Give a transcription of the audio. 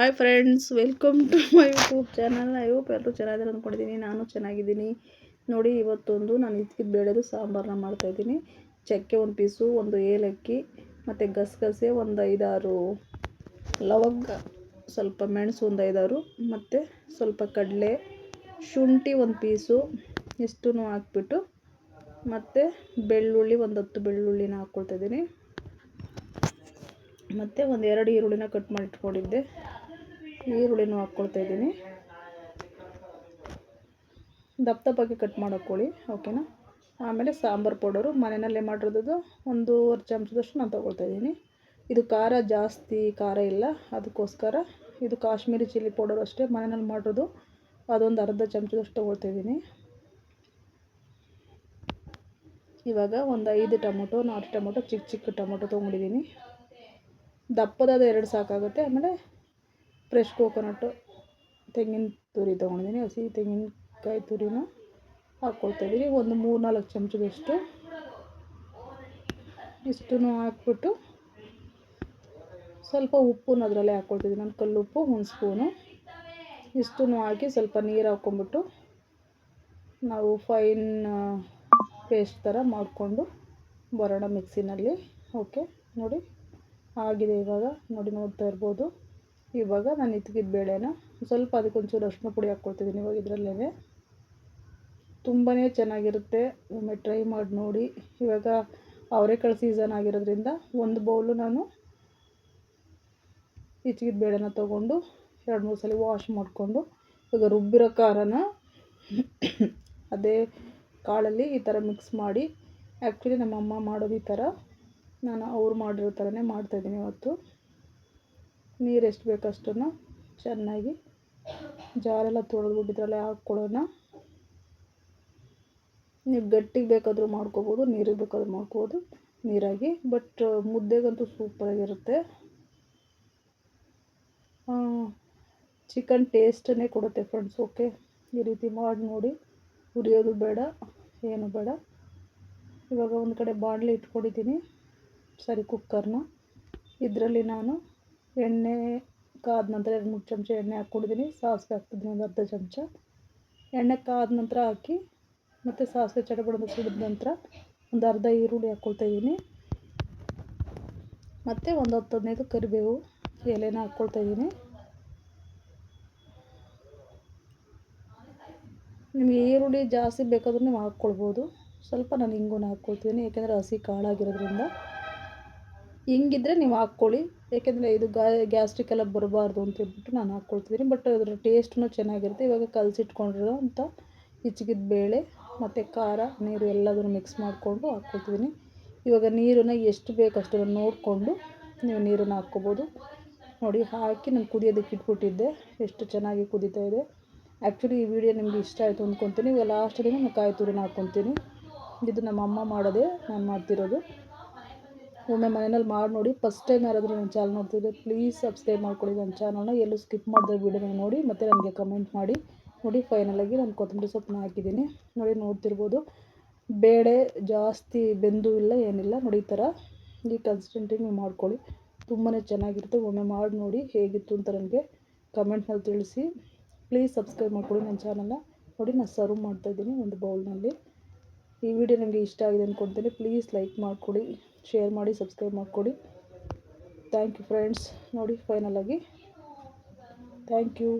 Hi friends welcome to my YouTube channel hope ಎಲ್ಲರೂ ಚೆನ್ನಾಗಿದ್ದಾರೆ ಅಂದ್ಕೊಂಡಿದ್ದೀನಿ. ನಾನು ಚೆನ್ನಾಗಿದ್ದೀನಿ. ನೋಡಿ, ಇವತ್ತೊಂದು ನಾನು ಇದ್ಕಿದ್ದು ಬೇಳೆದು ಸಾಂಬಾರನ್ನ ಮಾಡ್ತಾಯಿದ್ದೀನಿ ಚಕ್ಕೆ ಒಂದು ಪೀಸು, ಒಂದು ಏಲಕ್ಕಿ, ಮತ್ತು ಗಸಗಸೆ ಒಂದು ಐದಾರು ಲವಂಗ, ಸ್ವಲ್ಪ ಮೆಣಸು ಒಂದು ಐದಾರು, ಮತ್ತು ಸ್ವಲ್ಪ ಕಡಲೆ, ಶುಂಠಿ ಒಂದು ಪೀಸು ಇಷ್ಟೂ ಹಾಕ್ಬಿಟ್ಟು ಮತ್ತು ಬೆಳ್ಳುಳ್ಳಿ ಒಂದು ಹತ್ತು ಬೆಳ್ಳುಳ್ಳಿನ ಹಾಕ್ಕೊಳ್ತಾಯಿದ್ದೀನಿ ಮತ್ತು ಒಂದು ಎರಡು ಈರುಳ್ಳಿನ ಕಟ್ ಮಾಡಿ ಇಟ್ಕೊಂಡಿದ್ದೆ ಈರುಳ್ಳಿನೂ ಹಾಕ್ಕೊಳ್ತಾ ಇದ್ದೀನಿ. ದಪ್ಪ ದಪ್ಪಗೆ ಕಟ್ ಮಾಡ್ಕೊಳ್ಳಿ ಓಕೆನಾ ಆಮೇಲೆ ಸಾಂಬಾರು ಪೌಡರು, ಮನೆಯಲ್ಲೇ ಮಾಡಿರೋದು ಒಂದೂವರೆ ಚಮಚದಷ್ಟು ನಾನು ತೊಗೊಳ್ತಾ ಇದ್ದೀನಿ. ಇದು ಖಾರ ಜಾಸ್ತಿ ಖಾರ ಇಲ್ಲ, ಅದಕ್ಕೋಸ್ಕರ ಇದು ಕಾಶ್ಮೀರಿ ಚಿಲ್ಲಿ ಪೌಡರ್ ಅಷ್ಟೇ, ಮನೆಯಲ್ಲಿ ಮಾಡಿರೋದು ಅದೊಂದು ಅರ್ಧ ಚಮಚದಷ್ಟು ತೊಗೊಳ್ತಾ ಇದ್ದೀನಿ. ಇವಾಗ ಒಂದು ಐದು ಟೊಮೊಟೊ, ನಾಲ್ಕು ಟೊಮೊಟೊ, ಚಿಕ್ಕ ಚಿಕ್ಕ ಟೊಮೊಟೊ ತೊಗೊಂಡಿದ್ದೀನಿ. ದಪ್ಪದಾದ ಎರಡು ಸಾಕಾಗುತ್ತೆ, ಆಮೇಲೆ ಫ್ರೆಶ್ ಕೋಕೋನಟ್ಟು ತೆಂಗಿನ ತುರಿ ತೊಗೊಂಡಿದ್ದೀನಿ. ಹಸಿ ತೆಂಗಿನಕಾಯಿ ತುರಿನ ಹಾಕ್ಕೊಳ್ತಾಯಿದ್ದೀನಿ ಒಂದು ಮೂರು ನಾಲ್ಕು ಚಮಚದಷ್ಟು ಇಷ್ಟನ್ನು ಹಾಕ್ಬಿಟ್ಟು ಸ್ವಲ್ಪ ಉಪ್ಪನ್ನು ಅದರಲ್ಲೇ ಹಾಕ್ಕೊಳ್ತಿದ್ದೀನಿ ನಾನು ಕಲ್ಲುಪ್ಪು ಒಂದು ಸ್ಪೂನು. ಇಷ್ಟನ್ನು ಹಾಕಿ ಸ್ವಲ್ಪ ನೀರು ಹಾಕ್ಕೊಂಬಿಟ್ಟು ನಾವು ಫೈನ್ ಪೇಸ್ಟ್ ಥರ ಮಾಡಿಕೊಂಡು ಬರೋಣ ಮಿಕ್ಸಿನಲ್ಲಿ. ಓಕೆ? ನೋಡಿ, ಆಗಿದೆ ಇವಾಗ. ನೋಡಿ, ನೋಡ್ತಾ ಇರ್ಬೋದು. ಇವಾಗ ನಾನು ಇತ್ಕಿದ ಬೇಳೆನ ಸ್ವಲ್ಪ ಅದಕ್ಕೊಂಚೂರು ಅರ್ಶಿನ ಪುಡಿ ಹಾಕ್ಕೊಳ್ತಿದ್ದೀನಿ ಇವಾಗ ಇದರಲ್ಲೇ ತುಂಬಾ ಚೆನ್ನಾಗಿರುತ್ತೆ. ಒಮ್ಮೆ ಟ್ರೈ ಮಾಡಿ ನೋಡಿ. ಇವಾಗ ಅವರೆಕಾಳು ಸೀಸನ್ ಆಗಿರೋದ್ರಿಂದ ಒಂದು ಬೌಲು ನಾನು ಇಚ್ಚಿಗಿದ ಬೇಳೆನ ತೊಗೊಂಡು ಎರಡು ಮೂರು ಸಲ ವಾಶ್ ಮಾಡಿಕೊಂಡು ಇವಾಗ ರುಬ್ಬಿರೋ ಖಾರನ ಅದೇ ಕಾಳಲ್ಲಿ ಈ ಥರ ಮಿಕ್ಸ್ ಮಾಡಿ. ಆ್ಯಕ್ಚುಲಿ ನಮ್ಮಮ್ಮ ಮಾಡೋದು ಈ ಥರ. ನಾನು ಅವ್ರು ಮಾಡಿರೋ ಥರನೇ ಮಾಡ್ತಾಯಿದ್ದೀನಿ ಇವತ್ತು. ನೀರು ಎಷ್ಟು ಬೇಕು ಅಷ್ಟನ್ನು ಚೆನ್ನಾಗಿ ಜಾರೆಲ್ಲ ತೊಳೆದ್ಬಿಟ್ಟು ಇದರಲ್ಲೇ ಹಾಕ್ಕೊಳ್ಳೋಣ. ನೀವು ಗಟ್ಟಿಗೆ ಬೇಕಾದರೂ ಮಾಡ್ಕೋಬೋದು, ನೀರಿಗೆ ಬೇಕಾದ್ರೂ ಮಾಡ್ಕೋಬೋದು. ನೀರಾಗಿ, ಬಟ್ ಮುದ್ದೆಗಂತೂ ಸೂಪರಾಗಿರುತ್ತೆ. ಚಿಕನ್ ಟೇಸ್ಟನ್ನೇ ಕೊಡುತ್ತೆ ಫ್ರೆಂಡ್ಸ್, ಓಕೆ? ಈ ರೀತಿ ಮಾಡಿ ನೋಡಿ. ಹುರಿಯೋದು ಬೇಡ, ಏನು ಬೇಡ. ಇವಾಗ ಒಂದು ಕಡೆ ಬಾಣಲೆ ಇಟ್ಕೊಂಡಿದ್ದೀನಿ. ಸರಿ ಕುಕ್ಕರ್ನ ಇದರಲ್ಲಿ ನಾನು ಎಣ್ಣೆ ಕಾದ ನಂತರ ಎರಡು ಮೂರು ಚಮಚ ಎಣ್ಣೆ ಹಾಕ್ಕೊಂಡಿದ್ದೀನಿ ಸಾಸಿವೆ ಹಾಕ್ತಿದ್ದೀನಿ ಒಂದು ಅರ್ಧ ಚಮಚ. ಎಣ್ಣೆ ಕಾದ ನಂತರ ಹಾಕಿ ಮತ್ತು ಸಾಸಿವೆ ಚಟಪಟ ಸುಡಿದ ನಂತರ ಒಂದು ಅರ್ಧ ಈರುಳ್ಳಿ ಹಾಕ್ಕೊಳ್ತಾ ಇದ್ದೀನಿ. ಮತ್ತು ಒಂದು ಹತ್ತು ಹದಿನೈದು ಕರಿಬೇವು ಎಲೆನ ಹಾಕ್ಕೊಳ್ತಾ ಇದ್ದೀನಿ. ನಿಮಗೆ ಈರುಳ್ಳಿ ಜಾಸ್ತಿ ಬೇಕಾದರೂ ನೀವು ಹಾಕ್ಕೊಳ್ಬೋದು. ಸ್ವಲ್ಪ ನಾನು ಹಿಂಗನ್ನು ಹಾಕ್ಕೊಳ್ತೀನಿ ಏಕೆಂದರೆ ಹಸಿ ಕಾಳಾಗಿರೋದ್ರಿಂದ. ಹಿಂಗಿದ್ರೆ ನೀವು ಹಾಕ್ಕೊಳ್ಳಿ. ಏಕೆಂದರೆ ಇದು ಗ್ಯಾಸ್ಟ್ರಿಕ್ ಎಲ್ಲ ಬರಬಾರ್ದು ಅಂತ ಹೇಳ್ಬಿಟ್ಟು ನಾನು ಹಾಕ್ಕೊಳ್ತಿದ್ದೀನಿ. ಬಟ್ ಅದರ ಟೇಸ್ಟೂ ಚೆನ್ನಾಗಿರುತ್ತೆ. ಇವಾಗ ಕಲಸಿಟ್ಕೊಂಡಿರೋ ಅಂತ ಹಿಚ್ಕಿದ ಬೇಳೆ, ಮತ್ತು ಖಾರ, ನೀರು ಎಲ್ಲದನ್ನು ಮಿಕ್ಸ್ ಮಾಡಿಕೊಂಡು ಹಾಕ್ಕೊಳ್ತಿದ್ದೀನಿ. ಇವಾಗ ನೀರನ್ನು ಎಷ್ಟು ಬೇಕು ಅಷ್ಟನ್ನು ನೋಡಿಕೊಂಡು ನೀವು ನೀರನ್ನು ಹಾಕ್ಕೊಬೋದು. ನೋಡಿ, ಹಾಕಿ ನಾನು ಕುದಿಯೋದಕ್ಕೆ ಇಟ್ಬಿಟ್ಟಿದ್ದೆ. ಎಷ್ಟು ಚೆನ್ನಾಗಿ ಕುದೀತಾ ಇದೆ. ಆ್ಯಕ್ಚುಲಿ ಈ ವಿಡಿಯೋ ನಿಮಗೆ ಇಷ್ಟ ಆಯಿತು ಅಂದ್ಕೊತೀನಿ ಇವಾಗ ಲಾಸ್ಟಲ್ಲಿ ನಾನು ಕಾಯಿ ತುರಿನ ಹಾಕ್ಕೊತೀನಿ ಇದು ನಮ್ಮ ಅಮ್ಮ ಮಾಡೋದೇ ನಾನು ಮಾಡ್ತಿರೋದು. ಒಮ್ಮೆ ಮನೆಯಲ್ಲಿ ಮಾಡಿ ನೋಡಿ ಫಸ್ಟ್ ಟೈಮ್ ಯಾರಾದರೂ ನನ್ನ ಚಾನಲ್ ನೋಡ್ತಿದ್ರೆ ಪ್ಲೀಸ್ ಸಬ್ಸ್ಕ್ರೈಬ್ ಮಾಡ್ಕೊಳ್ಳಿ ನನ್ನ ಚಾನಲ್ನ ಎಲ್ಲೂ ಸ್ಕಿಪ್ ಮಾಡಿದ್ರೆ ವೀಡಿಯೋನ ನೋಡಿ, ಮತ್ತು ನನಗೆ ಕಮೆಂಟ್ ಮಾಡಿ. ನೋಡಿ ಫೈನಲಾಗಿ ನಾನು ಕೊತ್ತಂಬರಿ ಸೊಪ್ಪನ್ನ ಹಾಕಿದ್ದೀನಿ. ನೋಡಿ, ನೋಡ್ತಿರ್ಬೋದು. ಬೇಳೆ ಜಾಸ್ತಿ ಬೆಂದು ಇಲ್ಲ, ಏನಿಲ್ಲ. ನೋಡಿ, ಈ ಥರ. ಈ ಕನ್ಸಿಸ್ಟೆಂಟಿಗೆ ನೀವು ಮಾಡ್ಕೊಳ್ಳಿ. ತುಂಬಾ ಚೆನ್ನಾಗಿರುತ್ತೆ. ಒಮ್ಮೆ ಮಾಡಿ ನೋಡಿ ಹೇಗಿತ್ತು ಅಂತ ನನಗೆ ಕಮೆಂಟ್ನಲ್ಲಿ ತಿಳಿಸಿ. ಪ್ಲೀಸ್ ಸಬ್ಸ್ಕ್ರೈಬ್ ಮಾಡ್ಕೊಳ್ಳಿ ನನ್ನ ಚಾನಲ್ನ ನೋಡಿ ನಾನು ಸರ್ವ್ ಮಾಡ್ತಾಯಿದ್ದೀನಿ ಒಂದು ಬೌಲ್ನಲ್ಲಿ ಈ ವಿಡಿಯೋ ನಿಮಗೆ ಇಷ್ಟ ಆಗಿದೆ ಅಂದ್ಕೊಳ್ತೀನಿ ಪ್ಲೀಸ್ ಲೈಕ್ ಮಾಡಿಕೊಡಿ ಶೇರ್ ಮಾಡಿ ಸಬ್ಸ್ಕ್ರೈಬ್ ಮಾಡಿಕೊಡಿ. ಥ್ಯಾಂಕ್ ಯು ಫ್ರೆಂಡ್ಸ್ ನೋಡಿ ಫೈನಲಾಗಿ ಥ್ಯಾಂಕ್ ಯು